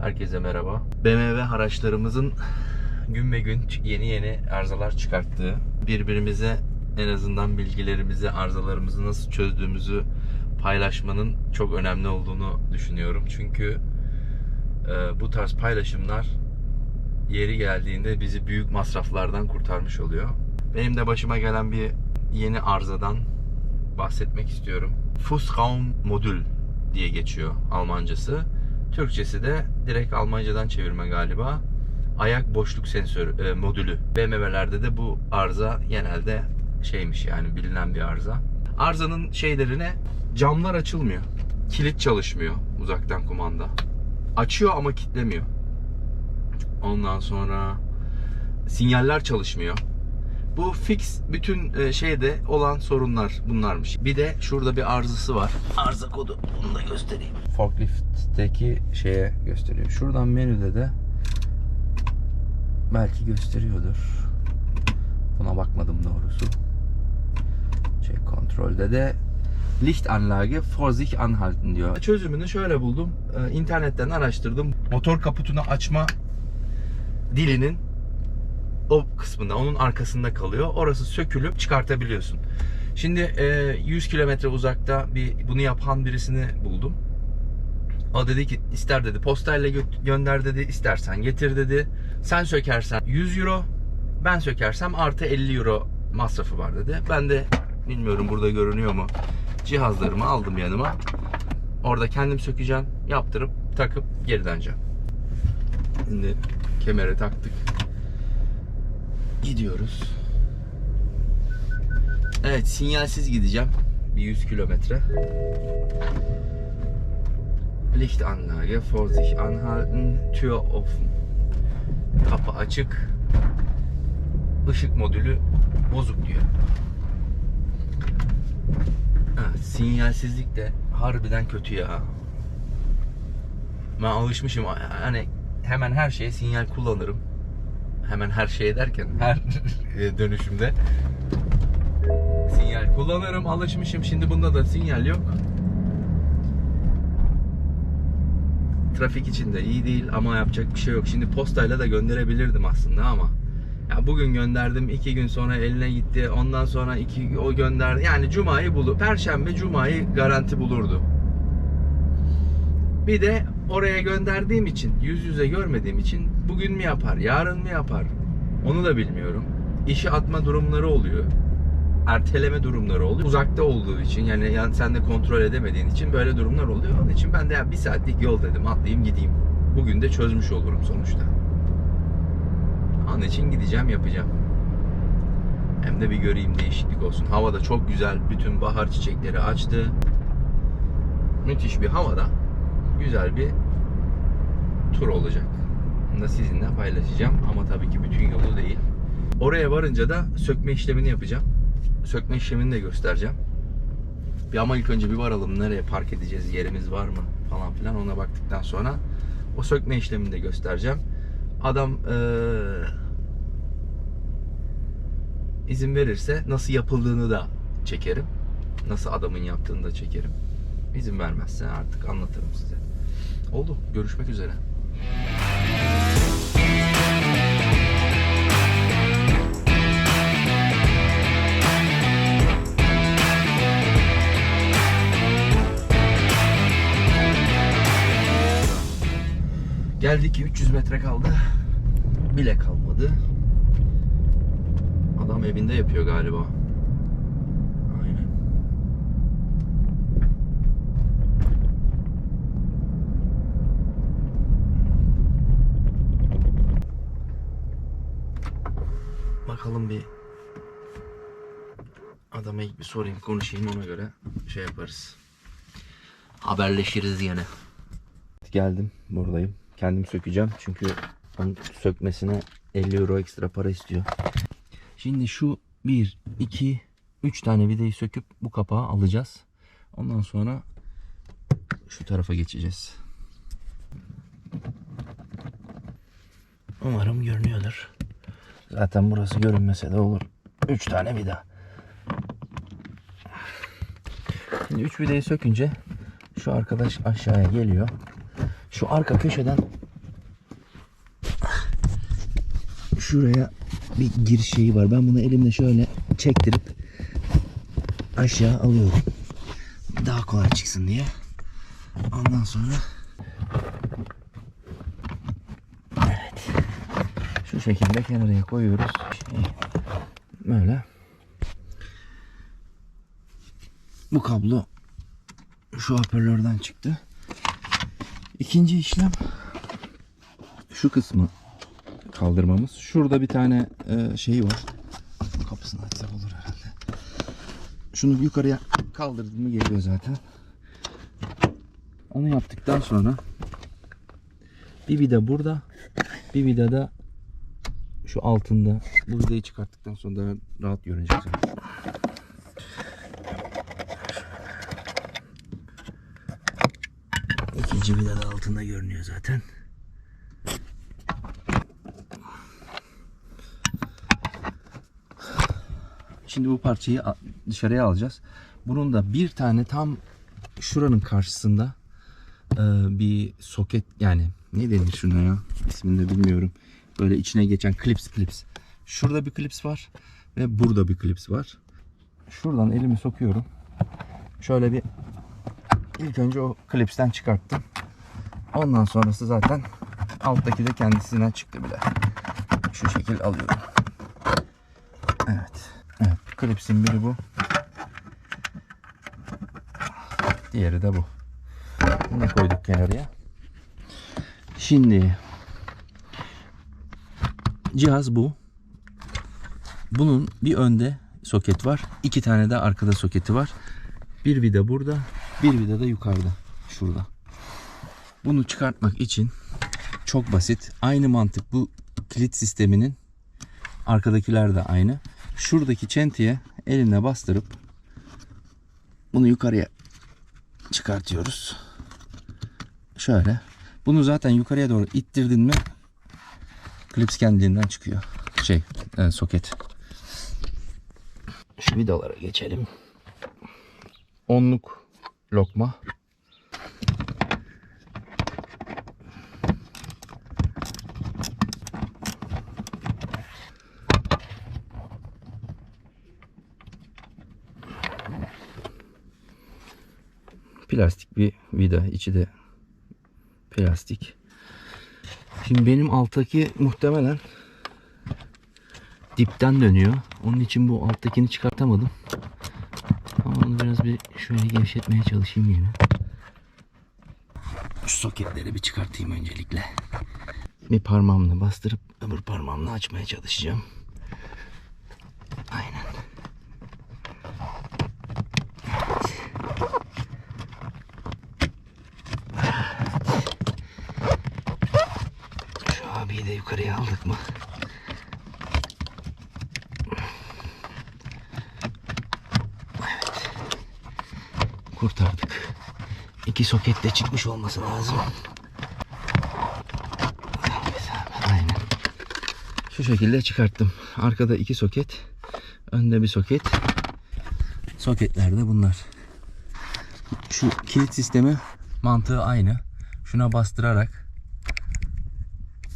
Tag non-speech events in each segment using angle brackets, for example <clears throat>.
Herkese merhaba. BMW araçlarımızın gün ve gün yeni yeni arızalar çıkarttığı, birbirimize en azından bilgilerimizi, arızalarımızı nasıl çözdüğümüzü paylaşmanın çok önemli olduğunu düşünüyorum. Çünkü e, bu tarz paylaşımlar yeri geldiğinde bizi büyük masraflardan kurtarmış oluyor. Benim de başıma gelen bir yeni arızadan bahsetmek istiyorum. Fußraum modül diye geçiyor Almancası. Türkçesi de direkt Almancadan çevirme galiba. Ayak boşluk sensörü e, modülü. BMW'lerde de bu arıza genelde şeymiş yani bilinen bir arıza. Arızanın şeylerine camlar açılmıyor. Kilit çalışmıyor uzaktan kumanda. Açıyor ama kitlemiyor. Ondan sonra sinyaller çalışmıyor. Bu fix bütün e, şeyde olan sorunlar bunlarmış. Bir de şurada bir arızası var. Arıza kodu. Bunu da göstereyim. Forklift'teki şeye gösteriyor. Şuradan menüde de belki gösteriyordur. Buna bakmadım doğrusu. Şey kontrolde de Lichtanlage Vorsicht anhalten diyor. Çözümünü şöyle buldum. Ee, internetten araştırdım. Motor kaputunu açma dilinin o kısmında, onun arkasında kalıyor. Orası sökülüp çıkartabiliyorsun. Şimdi e, 100 kilometre uzakta bir bunu yapan birisini buldum. O dedi ki ister dedi postayla gö- gönder dedi, istersen getir dedi. Sen sökersen 100 euro, ben sökersem artı 50 euro masrafı var dedi. Ben de bilmiyorum burada görünüyor mu? Cihazlarımı aldım yanıma. Orada kendim sökeceğim, yaptırıp takıp geri döneceğim. Şimdi kemere taktık. Gidiyoruz. Evet sinyalsiz gideceğim. Bir 100 kilometre. Lichtanlage, Vorsicht anhalten, Tür offen. Kapı açık. Işık modülü bozuk diyor. Evet, sinyalsizlik de harbiden kötü ya. Ben alışmışım hani hemen her şeye sinyal kullanırım. Hemen her şeye derken her dönüşümde sinyal kullanırım. Alışmışım. Şimdi bunda da sinyal yok. Trafik içinde iyi değil ama yapacak bir şey yok. Şimdi postayla da gönderebilirdim aslında ama ya bugün gönderdim, iki gün sonra eline gitti. Ondan sonra iki o gönderdi. Yani cumayı bulur. Perşembe cumayı garanti bulurdu. Bir de oraya gönderdiğim için, yüz yüze görmediğim için bugün mü yapar, yarın mı yapar? Onu da bilmiyorum. İşi atma durumları oluyor. Erteleme durumları oluyor. Uzakta olduğu için yani, yani sen de kontrol edemediğin için böyle durumlar oluyor. Onun için ben de ya bir saatlik yol dedim atlayayım gideyim. Bugün de çözmüş olurum sonuçta. Onun için gideceğim yapacağım. Hem de bir göreyim değişiklik olsun. Hava da çok güzel. Bütün bahar çiçekleri açtı. Müthiş bir havada güzel bir tur olacak. Bunu da sizinle paylaşacağım ama tabii ki bütün yolu değil. Oraya varınca da sökme işlemini yapacağım. Sökme işlemini de göstereceğim. Bir ama ilk önce bir varalım nereye park edeceğiz, yerimiz var mı falan filan ona baktıktan sonra o sökme işlemini de göstereceğim. Adam eee, izin verirse nasıl yapıldığını da çekerim. Nasıl adamın yaptığını da çekerim. İzin vermezse artık anlatırım size. Oldu. Görüşmek üzere. Geldik 300 metre kaldı. Bile kalmadı. Adam evinde yapıyor galiba. Aynen. Bakalım bir adama ilk bir sorayım, konuşayım ona göre şey yaparız. Haberleşiriz yine. Geldim, buradayım. Kendim sökeceğim çünkü onun sökmesine 50 euro ekstra para istiyor. Şimdi şu 1, 2, 3 tane vidayı söküp bu kapağı alacağız. Ondan sonra şu tarafa geçeceğiz. Umarım görünüyordur. Zaten burası görünmese de olur. 3 tane vida. Şimdi 3 vidayı sökünce şu arkadaş aşağıya geliyor. Şu arka köşeden şuraya bir giriş şeyi var. Ben bunu elimle şöyle çektirip aşağı alıyorum. Daha kolay çıksın diye. Ondan sonra Şekilde kenarıya koyuyoruz. Şey, Böyle. Bu kablo şu hoparlörden çıktı. İkinci işlem şu kısmı kaldırmamız. Şurada bir tane e, şey var. Kapısını açsak olur herhalde. Şunu yukarıya kaldırdım mı geliyor zaten. Onu yaptıktan sonra bir vida burada, bir vida da şu altında. Bu vidayı çıkarttıktan sonra daha rahat zaten. İkinci vida da altında görünüyor zaten. Şimdi bu parçayı dışarıya alacağız. Bunun da bir tane tam şuranın karşısında e, bir soket yani ne denir şuna ya ismini de bilmiyorum. Böyle içine geçen klips klips. Şurada bir klips var ve burada bir klips var. Şuradan elimi sokuyorum. Şöyle bir ilk önce o klipsten çıkarttım. Ondan sonrası zaten alttaki de kendisinden çıktı bile. Şu şekil alıyorum. Evet. Evet. Klipsin biri bu. Diğeri de bu. Bunu koyduk kenarıya. Şimdi cihaz bu. Bunun bir önde soket var. iki tane de arkada soketi var. Bir vida burada, bir vida da yukarıda. Şurada. Bunu çıkartmak için çok basit. Aynı mantık bu kilit sisteminin arkadakiler de aynı. Şuradaki çentiye elinle bastırıp bunu yukarıya çıkartıyoruz. Şöyle. Bunu zaten yukarıya doğru ittirdin mi klips kendiliğinden çıkıyor. Şey, e, soket. Şu vidalara geçelim. Onluk lokma. Plastik bir vida. içi de plastik. Şimdi benim alttaki muhtemelen dipten dönüyor. Onun için bu alttakini çıkartamadım. Ama onu biraz bir şöyle gevşetmeye çalışayım yine. Şu soketleri bir çıkartayım öncelikle. Bir parmağımla bastırıp öbür parmağımla açmaya çalışacağım. Aynen. Şu abiyi de yukarıya aldık mı? Evet. Kurtardık. İki soket de çıkmış olması lazım. Aynen. Şu şekilde çıkarttım. Arkada iki soket. Önde bir soket. Soketler de bunlar. Şu kilit sistemi mantığı aynı. Şuna bastırarak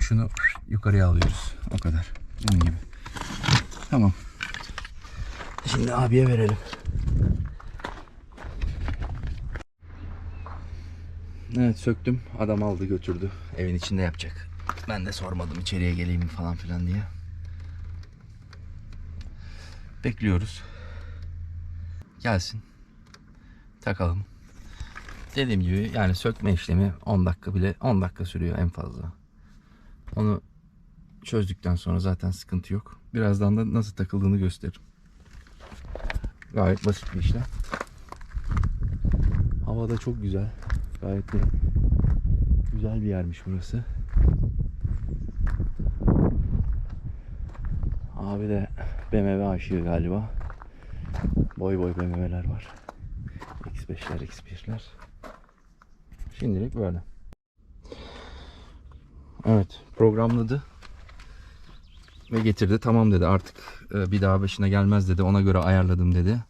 şunu yukarıya alıyoruz. O kadar. Bunun gibi. Tamam. Şimdi abiye verelim. Evet söktüm. Adam aldı götürdü. Evin içinde yapacak. Ben de sormadım içeriye geleyim mi falan filan diye. Bekliyoruz. Gelsin. Takalım. Dediğim gibi yani sökme işlemi 10 dakika bile 10 dakika sürüyor en fazla. Onu çözdükten sonra zaten sıkıntı yok. Birazdan da nasıl takıldığını gösteririm. Gayet basit bir işlem. Hava da çok güzel. Gayet de güzel bir yermiş burası. Abi de BMW aşığı galiba. Boy boy BMW'ler var. X5'ler, X1'ler. Şimdilik böyle. Evet, programladı. Ve getirdi. Tamam dedi artık e, bir daha başına gelmez dedi. Ona göre ayarladım dedi.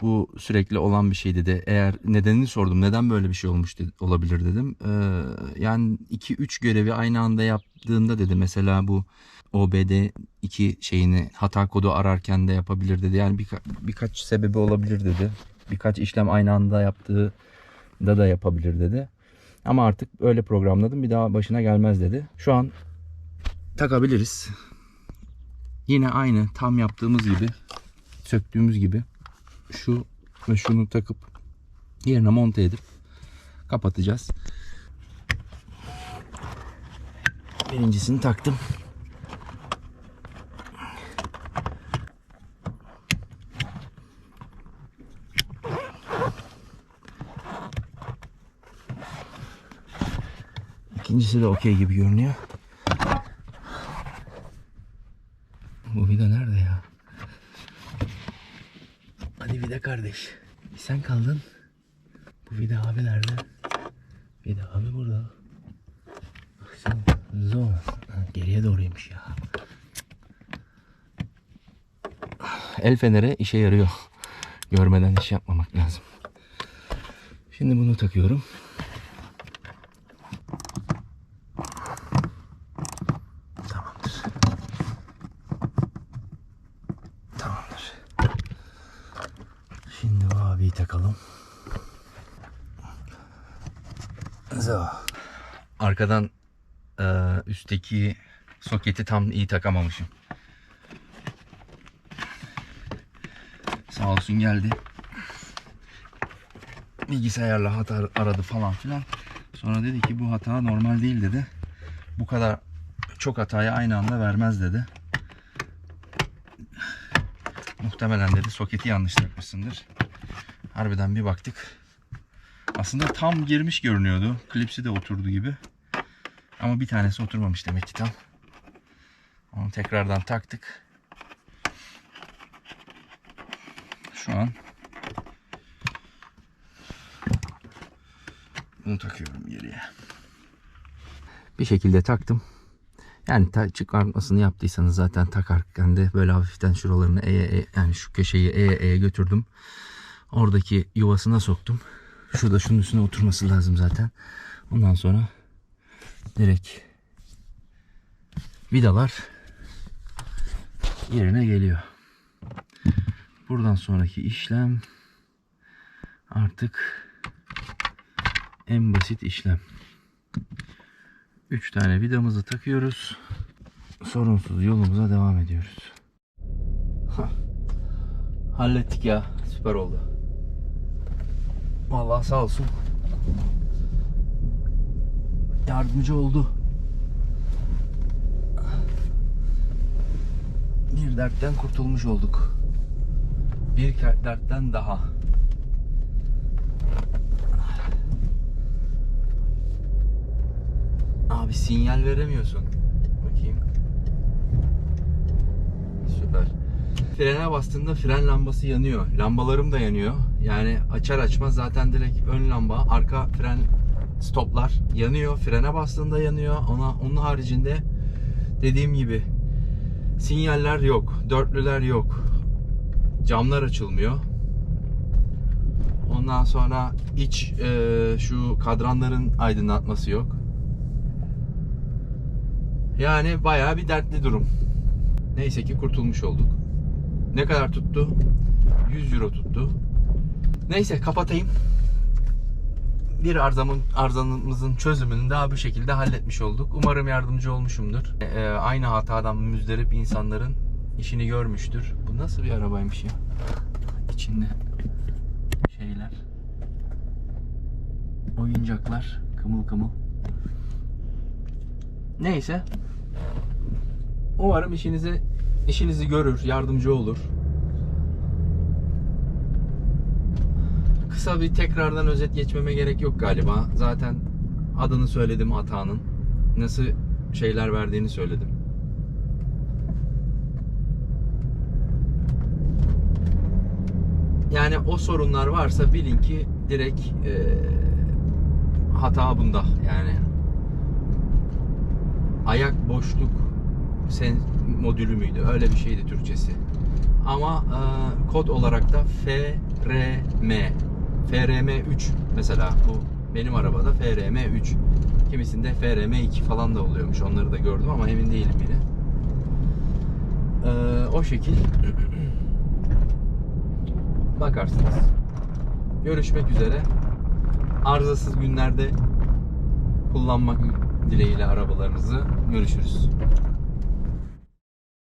Bu sürekli olan bir şey dedi. Eğer nedenini sordum. Neden böyle bir şey olmuş dedi, olabilir dedim. Ee, yani 2-3 görevi aynı anda yaptığında dedi. Mesela bu OBD 2 şeyini hata kodu ararken de yapabilir dedi. Yani birka- birkaç sebebi olabilir dedi. Birkaç işlem aynı anda yaptığı da da yapabilir dedi. Ama artık öyle programladım bir daha başına gelmez dedi. Şu an takabiliriz. Yine aynı tam yaptığımız gibi söktüğümüz gibi şu ve şunu takıp yerine monte edip kapatacağız. Birincisini taktım. İkincisi de okey gibi görünüyor. Bu vida nerede ya? Hadi vida kardeş. Sen kaldın. Bu vida abi nerede? Vida abi burada. Zor. Geriye doğruymuş ya. El feneri işe yarıyor. Görmeden iş yapmamak lazım. Şimdi bunu takıyorum. Tamamdır. Tamamdır. Şimdi bu abiyi takalım. Zo. Arkadan e, üstteki soketi tam iyi takamamışım. Sağ olsun geldi. Bilgisayarla hata aradı falan filan. Sonra dedi ki bu hata normal değil dedi. Bu kadar çok hatayı aynı anda vermez dedi. Muhtemelen dedi soketi yanlış takmışsındır. Harbiden bir baktık. Aslında tam girmiş görünüyordu. Klipsi de oturdu gibi. Ama bir tanesi oturmamış demek ki tam. Onu tekrardan taktık. Şu an bunu takıyorum geriye. Bir şekilde taktım. Yani ta- çıkartmasını yaptıysanız zaten takarken de böyle hafiften şuralarını eye, eye- yani şu köşeyi eye eye götürdüm. Oradaki yuvasına soktum. Şurada şunun üstüne oturması lazım zaten. Ondan sonra direkt vidalar yerine geliyor. Buradan sonraki işlem artık en basit işlem. 3 tane vidamızı takıyoruz. Sorunsuz yolumuza devam ediyoruz. Hah. Hallettik ya. Süper oldu. Vallahi sağ olsun. Yardımcı oldu. Bir dertten kurtulmuş olduk. Bir dertten daha. Abi sinyal veremiyorsun. Bakayım. Süper. Frene bastığında fren lambası yanıyor. Lambalarım da yanıyor. Yani açar açmaz zaten direkt ön lamba, arka fren stoplar yanıyor. Frene bastığında yanıyor. Ona onun haricinde dediğim gibi sinyaller yok, dörtlüler yok. Camlar açılmıyor. Ondan sonra iç e, şu kadranların aydınlatması yok. Yani bayağı bir dertli durum. Neyse ki kurtulmuş olduk. Ne kadar tuttu? 100 euro tuttu. Neyse kapatayım. Bir arzamın, arzamızın çözümünü daha bu şekilde halletmiş olduk. Umarım yardımcı olmuşumdur. Ee, aynı hatadan müzdarip insanların işini görmüştür. Bu nasıl bir arabaymış ya? İçinde şeyler. Oyuncaklar. Kımıl kımıl. Neyse. Umarım işinizi işinizi görür, yardımcı olur. Kısa bir tekrardan özet geçmeme gerek yok galiba. Zaten adını söyledim hatanın. Nasıl şeyler verdiğini söyledim. Yani o sorunlar varsa bilin ki direkt eee, hata bunda. Yani ayak boşluk sen modülü müydü? Öyle bir şeydi Türkçesi. Ama e, kod olarak da FRM 3 mesela bu benim arabada FRM 3 kimisinde FRM 2 falan da oluyormuş onları da gördüm ama emin değilim yine. Ee, o şekil. <clears throat> Bakarsınız. Görüşmek üzere. Arızasız günlerde kullanmak dileğiyle arabalarınızı. Görüşürüz